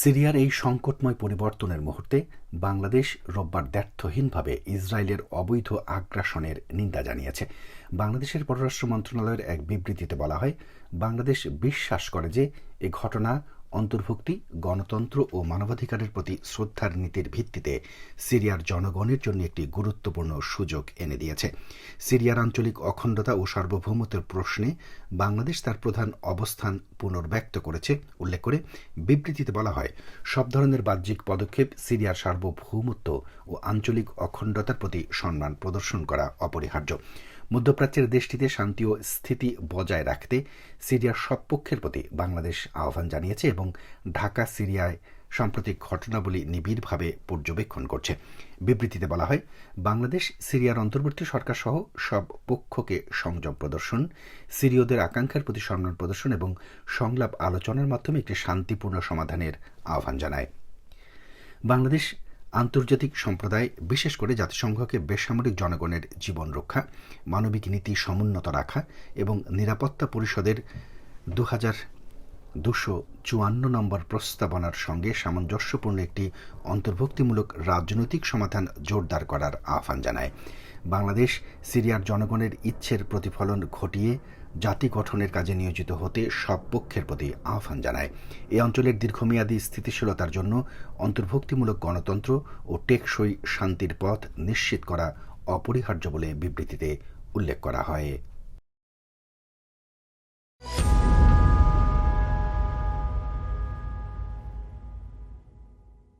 সিরিয়ার এই সংকটময় পরিবর্তনের মুহূর্তে বাংলাদেশ রোববার দ্ব্যর্থহীনভাবে ইসরায়েলের অবৈধ আগ্রাসনের নিন্দা জানিয়েছে। বাংলাদেশের পররাষ্ট্র মন্ত্রণালয়ের এক বিবৃতিতে বলা হয়, বাংলাদেশ বিশ্বাস করে যে এ ঘটনা অন্তর্ভুক্তি, গণতন্ত্র ও মানবাধিকারের প্রতি শ্রদ্ধার নীতির ভিত্তিতে সিরিয়ার জনগণের জন্য একটি গুরুত্বপূর্ণ সুযোগ এনে দিয়েছে। সিরিয়ার আঞ্চলিক অখণ্ডতা ও সার্বভৌমত্বের প্রশ্নে বাংলাদেশ তার প্রধান অবস্থান পুনর্ব্যক্ত করেছে। উল্লেখ করে বিবৃতিতে বলা হয়, সব ধরনের বাহ্যিক পদক্ষেপ সিরিয়ার সার্বভৌমত্ব ও আঞ্চলিক অখণ্ডতার প্রতি সম্মান প্রদর্শন করা অপরিহার্য। মধ্যপ্রাচ্যের দেশটিতে শান্তি ও স্থিতি বজায় রাখতে সিরিয়ার সব পক্ষের প্রতি বাংলাদেশ আহ্বান জানিয়েছে এবং ঢাকা, সিরিয়ায় সাম্প্রতিক ঘটনাবলী নিবিড়ভাবে পর্যবেক্ষণ করছে। বিবৃতিতে বলা হয়, বাংলাদেশ, সিরিয়ার অন্তর্বর্তী সরকার সহ সব পক্ষকে সংযম প্রদর্শন, সিরীয়দের আকাঙ্ক্ষার প্রতি সম্মান প্রদর্শন এবং সংলাপ আলোচনার মাধ্যমে একটি শান্তিপূর্ণ সমাধানের আহ্বান জানায়। বাংলাদেশ আন্তর্জাতিক সম্প্রদায়, বিশেষ করে জাতিসংঘকে বেসামরিক জনগণের জীবন রক্ষা, মানবিক নীতি সমুন্নত রাখা এবং নিরাপত্তা পরিষদের দু হাজার দুশো চুয়ান্ন নম্বর প্রস্তাবনার সঙ্গে সামঞ্জস্যপূর্ণ একটি অন্তর্ভুক্তিমূলক রাজনৈতিক সমাধান জোরদার করার আহ্বান জানায়। বাংলাদেশ, সিরিয়ার জনগণের ইচ্ছের প্রতিফলন ঘটিয়ে জাতি গঠনের কাজে নিয়োজিত হতে সব পক্ষের প্রতি আহ্বান জানায়। এ অঞ্চলের দীর্ঘমেয়াদী স্থিতিশীলতার জন্য অন্তর্ভুক্তিমূলক গণতন্ত্র ও টেকসই শান্তির পথ নিশ্চিত করা অপরিহার্য বলে বিবৃতিতে উল্লেখ করা হয়।